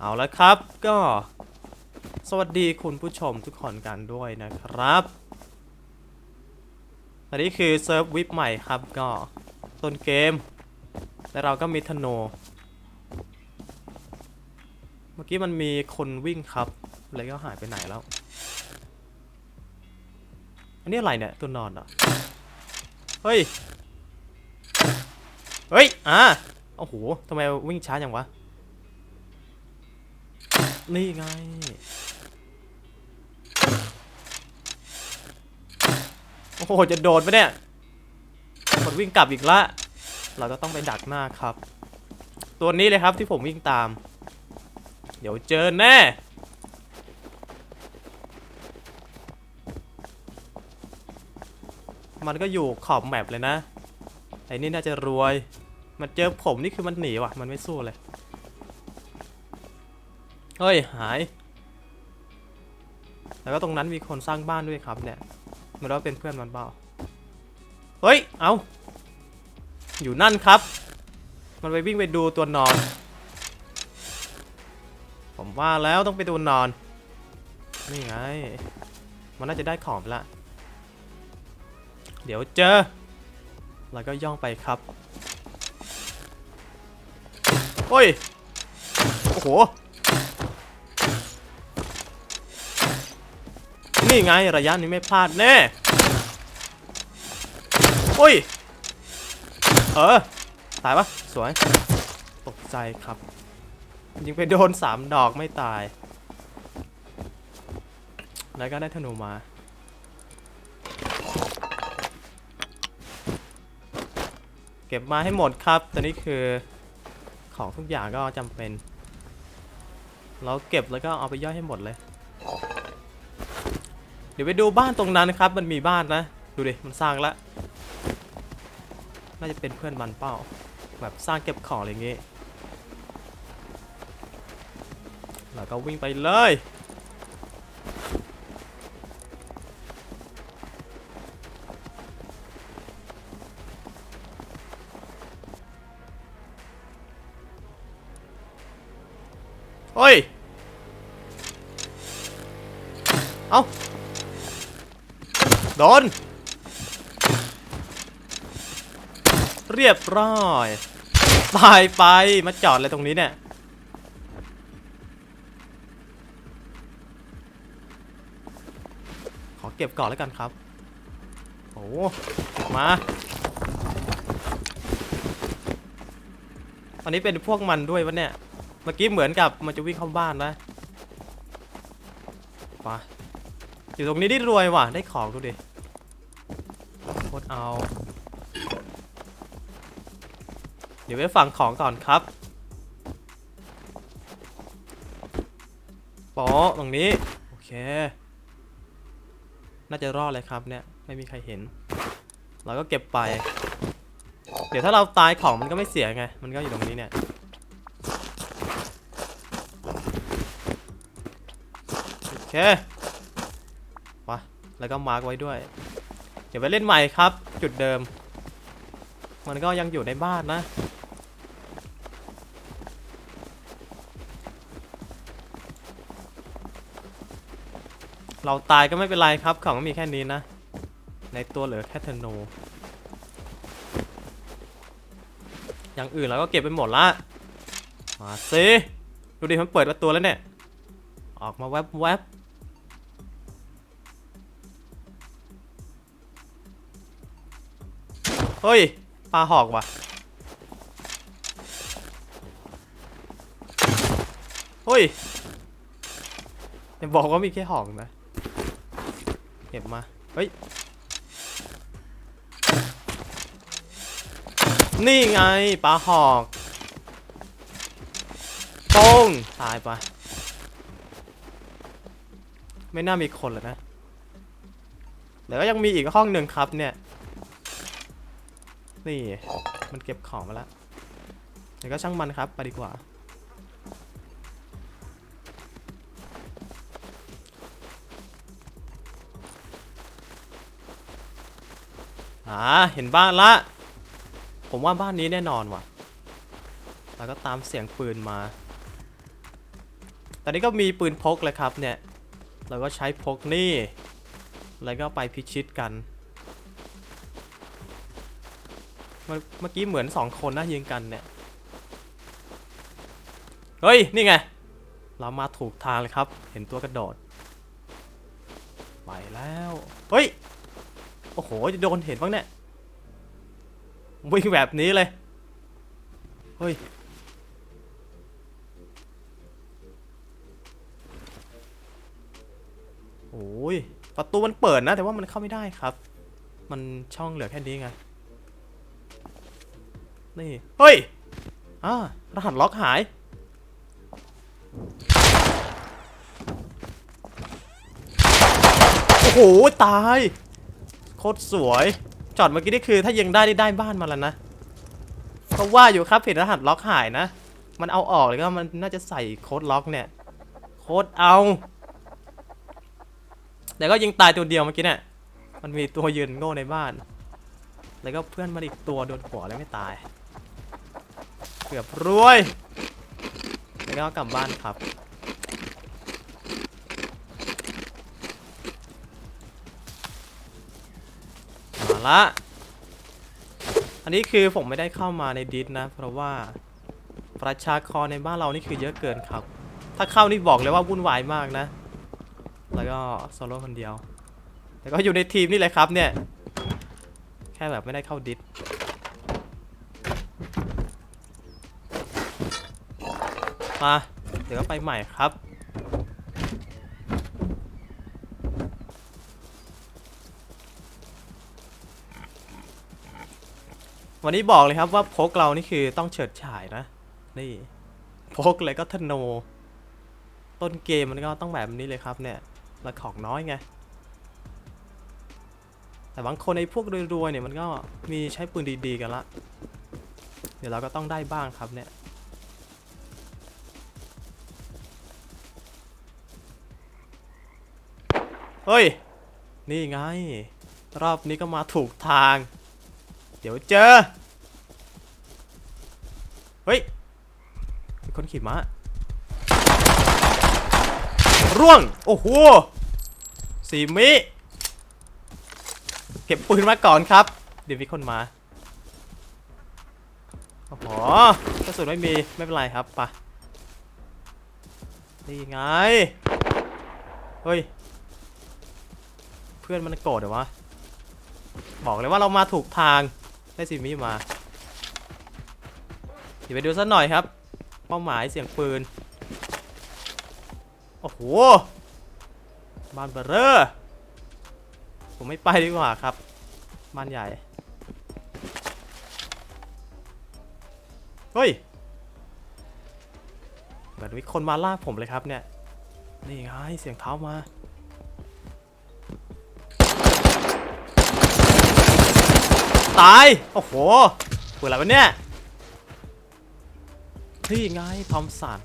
เอาละครับก็สวัสดีคุณผู้ชมทุกคนกันด้วยนะครับอันนี้คือเซิร์ฟวิปใหม่ครับก็ต้นเกมแต่เราก็มีธนู เมื่อกี้มันมีคนวิ่งครับเลยก็หายไปไหนแล้ว อันนี้อะไรเนี่ย ตัวนอนเหรอเฮ้ย เฮ้ย อะโอ้โหทำไมวิ่งช้าอย่างวะ นี่ไง โอ้โห จะโดดไปเนี่ยคนวิ่งกลับอีกละ เราก็ต้องไปดักหน้าครับ ตัวนี้เลยครับที่ผมวิ่งตาม เดี๋ยวเจอแน่มันก็อยู่ขอบแมปเลยนะ ไอ้นี่น่าจะรวย มันเจอผมนี่คือมันหนีว่ะ มันไม่สู้เลย เฮ้ย หาย แล้วก็ตรงนั้นมีคนสร้างบ้านด้วยครับเนี่ยมันว่าเป็นเพื่อนมันเปล่า เฮ้ย เอาอยู่นั่นครับ มันไปวิ่งไปดูตัวนอน ผมว่าแล้วต้องไปตัวนอน นี่ไง มันน่าจะได้ของละ เดี๋ยวเจอ แล้วก็ย่องไปครับโอ้ย โอ้โห นี่ไงระยะนี้ไม่พลาดแน่โอ้ย เออ ตายปะสวย ตกใจครับ ยิงไปโดนสามดอกไม่ตาย แล้วก็ได้ธนูมาเก็บมาให้หมดครับต่นี่คือของทุกอย่างก็จำเป็น เราเก็บแล้วก็เอาไปย่อยให้หมดเลย ดี๋ยวไปดูบ้านตรงนั้นครับ มันมีบ้านนะ ดูดิ มันสร้างแล้วน่าจะเป็นเพื่อนมันเป้าแบบสร้างเก็บของอะไรอย่างงี้แล้วก็วิ่งไปเลย โดน เรียบร้อยตายไปมาจอดอะไรตรงนี้เนี่ยขอเก็บก่อนแล้วกันครับโอ้มาอันนี้เป็นพวกมันด้วยวะเนี่ยเมื่อกี้เหมือนกับมันจะวิ่งเข้าบ้านนะไปอยู่ตรงนี้ได้รวยว่ะได้ของดูดิ เอา เดี๋ยวไปฟังของก่อนครับปอตรงนี้ โอเค น่าจะรอดเลยครับเนี่ย ไม่มีใครเห็น เราก็เก็บไป เดี๋ยวถ้าเราตายของมันก็ไม่เสียไง มันก็อยู่ตรงนี้เนี่ยโอเคไปแล้วก็มาร์กไว้ด้วย เดี๋ยวไปเล่นใหม่ครับ จุดเดิม มันก็ยังอยู่ในบ้านนะเราตายก็ไม่เป็นไรครับ ของก็มีแค่นี้นะ ในตัวเหลือแค่ธนูอย่างอื่นเราก็เก็บไปหมดละ มาสิ ดูดิมันเปิดประตูแล้วเนี่ย ออกมาแวบ เฮ้ยปลาหอกว่ะเฮ้ยอย่าบอกว่ามีแค่หอกนะเก็บมาเฮ้ยนี่ไงปลาหอกโป้งตายไปไม่น่ามีคนเลยนะเดี๋ยวก็ยังมีอีกห้องหนึ่งครับเนี่ย นี่มันเก็บของมาแล้วเดี๋ยวก็ช่างมันครับไปดีกว่า อ่า เห็นบ้านละ ผมว่าบ้านนี้แน่นอนว่ะ แล้วก็ตามเสียงปืนมา ตอนนี้ก็มีปืนพกเลยครับเนี่ย เราก็ใช้พกนี่ แล้วก็ไปพิชิตกัน เมื่อเมื่อกี้เหมือนสองคนนะยิงกันเนี่ย เฮ้ย นี่ไง เรามาถูกทางเลยครับ เห็นตัวกระโดด ไปแล้ว เฮ้ย โอ้โห จะโดนเห็นบ้างเนี่ย วิ่งแบบนี้เลย เฮ้ย โอ้ย ประตูมันเปิดนะ แต่ว่ามันเข้าไม่ได้ครับ มันช่องเหลือแค่นี้ไง นี่ เฮ้ยอ่ารหัสล็อกหาย โอ้โห ตาย โคตรสวย จอดเมื่อกี้นี่คือ ถ้ายังได้นี่ได้บ้านมาแล้วนะเพราะว่าอยู่ครับเห็นรหัสล็อกหายนะ มันเอาออกเลยก็มันน่าจะใส่โค้ดล็อกเนี่ย โค้ดเอา แต่ก็ยิงตายตัวเดียวเมื่อกี้เนี่ย มันมีตัวยืนโง่ในบ้าน แล้วก็เพื่อนมันอีกตัวโดนหัวแล้วไม่ตาย เกือบรวยแล้วก็กลับบ้านครับ มาละ อันนี้คือผมไม่ได้เข้ามาในดิสนะ เพราะว่าประชากรในบ้านเรานี่คือเยอะเกินครับ ถ้าเข้านี่บอกเลยว่าวุ่นวายมากนะ แล้วก็โซโล่คนเดียว แต่ก็อยู่ในทีมนี่แหละครับเนี่ย แค่แบบไม่ได้เข้าดิส มาเดี๋ยวก็ไปใหม่ครับวันนี้บอกเลยครับว่าพกเรานี่คือต้องเฉิดฉายนะ นี่พกเลยก็ธนูต้นเกมมันก็ต้องแบบนี้เลยครับเนี่ยละของน้อยไง แต่บางคนในพวกรวยๆเนี่ยมันก็มีใช้ปืนดีๆกันละ เดี๋ยวเราก็ต้องได้บ้างครับเนี่ย เฮ้ย นี่ไง รอบนี้ก็มาถูกทาง เดี๋ยวเจอ เฮ้ยมีคนขี่ม้า ร่วง โอ้โหสีมิ เก็บปืนมาก่อนครับ เดี๋ยวมีคนมา โอ้โหกระสุนไม่มี ไม่เป็นไรครับไปะนี่ไง เฮ้ย พื่อนมันโกรธเหรอวะ บอกเลยว่าเรามาถูกทาง ได้สิมิมาเดี๋ยวไปดูสักหน่อยครับ เป้าหมายเสียงปืน โอ้โหบ้านเบอร์เรอร์ผมไม่ไปดีกว่าครับบ้านใหญ่ เฮ้ยเหมือนมีคนมาล่าผมเลยครับเนี่ย นี่ไงเสียงเท้ามา ตาย โอ้โหเปิดอะไรวะเนี่ยนี่ไงทอมสัน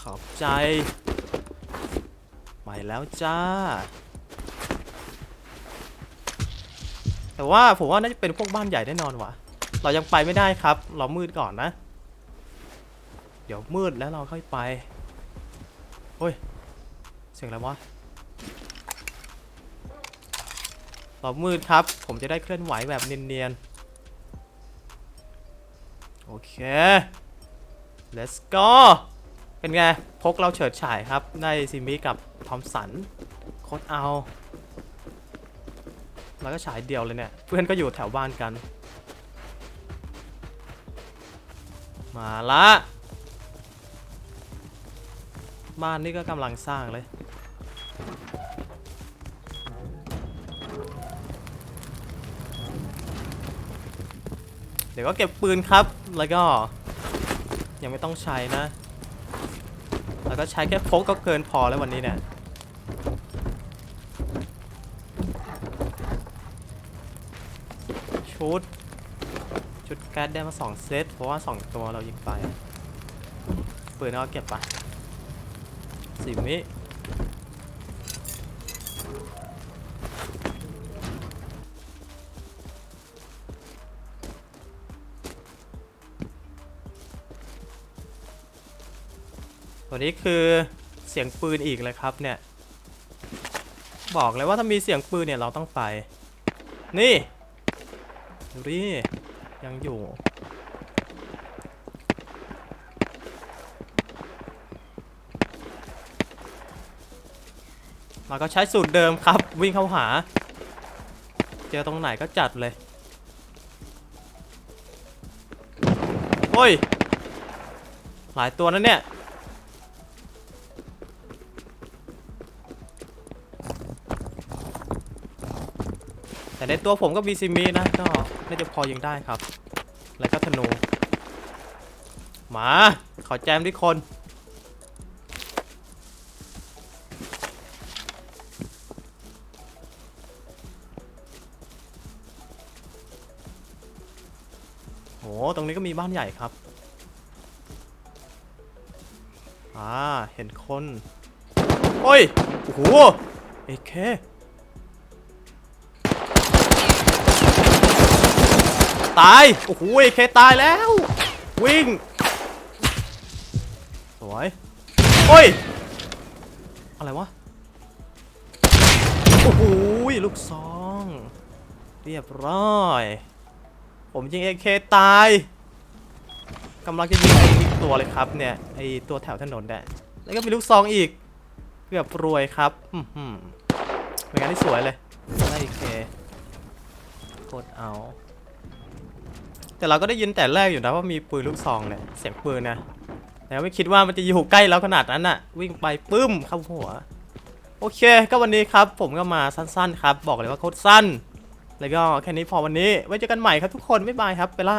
ขอบใจ ไปแล้วจ้า แต่ว่าผมว่าน่าจะเป็นพวกบ้านใหญ่แน่นอนว่ะ เรายังไปไม่ได้ครับ เรามืดก่อนนะ เดี๋ยวมืดแล้วเราค่อยไป เฮ้ย เสียงอะไรวะ เรามืดครับ ผมจะได้เคลื่อนไหวแบบเนียนๆ โอเค let's go เป็นไง พกเราเฉิดฉายครับ ได้ซิมิกับทอมสันโคตรเอา แล้วก็ฉายเดียวเลยเนี่ย เพื่อนก็อยู่แถวบ้านกัน มาละ บ้านนี่ก็กำลังสร้างเลย ดี๋ยวก็เก็บปืนครับ แล้วก็ ยังไม่ต้องใช้นะ แล้วก็ใช้แค่พกก็เกินพอแล้ววันนี้เนี่ยชุด ชุดแก๊สได้มา2เซต เพราะว่า2ตัวเรายิงไปปืนเอาเก็บไปสิมิ ตัวนี้คือเสียงปืนอีกเลยครับเนี่ย บอกเลยว่าถ้ามีเสียงปืนเนี่ยเราต้องไป นี่ดูดิยังอยู่ เราก็ใช้สูตรเดิมครับ วิ่งเข้าหา เจอตรงไหนก็จัดเลย โอ้ย หลายตัวนะเนี่ย ในตัวผมก็มีซิมีนะก็น่าจะพอยิงได้ครับ แล้วก็ธนูมาขอแจมที่คนโหตรงนี้ก็มีบ้านใหญ่ครับอ่าเห็นคน โอ้ย โอ้โหเอเค ตาย โอ้โหเคตายแล้ว วิ่ง สวย โอ้ย อะไรวะ โอ้โหลูกซอง เรียบร้อย ผมยิงเอเคตายกำลังจะยิงไอ้นี่ตัวเลยครับเนี่ย ไอ้ตัวแถวถนนเนี่ยแล้วก็มีลูกซองอีก เกือบรวยครับ อือหือเป็นงานที่สวยเลยได้เอเคกดเอา แต่เราก็ได้ยินแต่แรกอยู่นะว่ามีปืนลูกซองเนี่ยเสียงปืนนะแต่ไม่คิดว่ามันจะอยู่ใกล้เราขนาดนั้นน่ะวิ่งไปปึ้มเข้าหัว โอเค ก็วันนี้ครับผมก็มาสั้นๆ ครับ บอกเลยว่าโคตรสั้น แล้วก็แค่นี้พอวันนี้ไว้เจอกันใหม่ครับทุกคนบ๊ายบายครับไปละ